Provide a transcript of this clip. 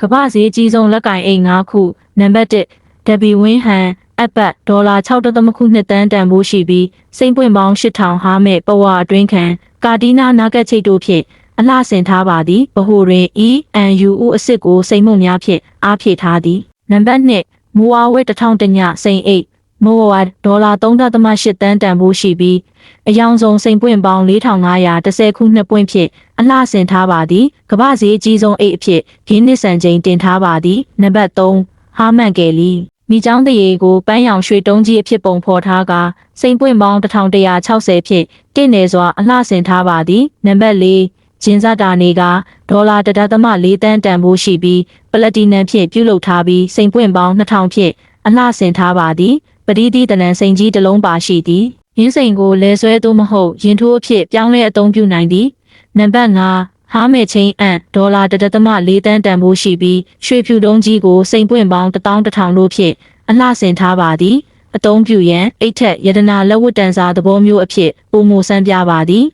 ကမ္ဘာဈေးကြီးဆုံးလက်ကင်အိတ်၅ခုနံပါတ်1ဒဘီဝင်းဟန်အပတ်ဒေါ်လာ6.3ခုနှစ်တန်းတန်ဖိုးရှိပြီးစိမ့်ပွင့်ပေါင်း8000ဟာမဲ့ပဝါအတွင်းခံကာတီနာနာကက်ချိတ်တို့ဖြင့်အလှဆင်ထားပါသည်ဗဟိုတွင် ENU အစ်စ်ကိုစိမ့်မှုများဖြင့်အားဖြည့်ထားသည်နံပါတ်2မူဝါဝဲ1000တညစိမ့်အိတ် မိုဝါဒေါ်လာ3.8တန်းတန်ဖိုးရှိပြီးအယောင်ဆုံးစိမ့်ပွင့်ပေါင်း4510ခုနှစ်ပွင့်ဖြင့်အလှဆင်ထားပါသည်ကမ္ဘာဈေးအကြီးဆုံးအိတ်အဖြစ်ဂင်းနစ်ဆန်ချိန်တင်ထားပါသည်နံပါတ်3ဟာမန်ကယ်လီမိချောင်းတရေကိုပန်းရောင်ရွှေတုံးကြီးအဖြစ်ပုံဖော်ထားကာစိမ့်ပွင့်ပေါင်း1160ဖြင့်တင့်နေစွာအလှဆင်ထားပါသည်နံပါတ်4ဂျင်းစတာနေကဒေါ်လာတဒသမ4တန်းတန်ဖိုးရှိပြီးပလက်တီနမ်ဖြင့်ပြုလုပ်ထားပြီးစိမ့်ပွင့်ပေါင်း2000ဖြင့်အလှဆင်ထားပါသည် ပတိတိတနန်စိန်ကြီးတစ်လုံးပါရှိသည်ရင်းစိန်ကိုလဲဆွဲသို့မဟုတ်ရင်ထိုးအဖြစ်ပြောင်းလဲအသုံးပြုနိုင်သည်နံပါတ်5ဟားမဲချင်းအန်ဒေါ်လာတဒသမ4တန်းတန်ဖိုးရှိပြီးရွှေဖြူတုံးကြီးကိုစိန်ပွင့်ပေါင်း11000လို့ဖြင့်အလှဆင်ထားပါသည်အသုံးပြုရန်အိတ်ထက်ယတနာလက်ဝတ်တန်စာသဘောမျိုးအဖြစ်ပုံမူစမ်းပြပါသည်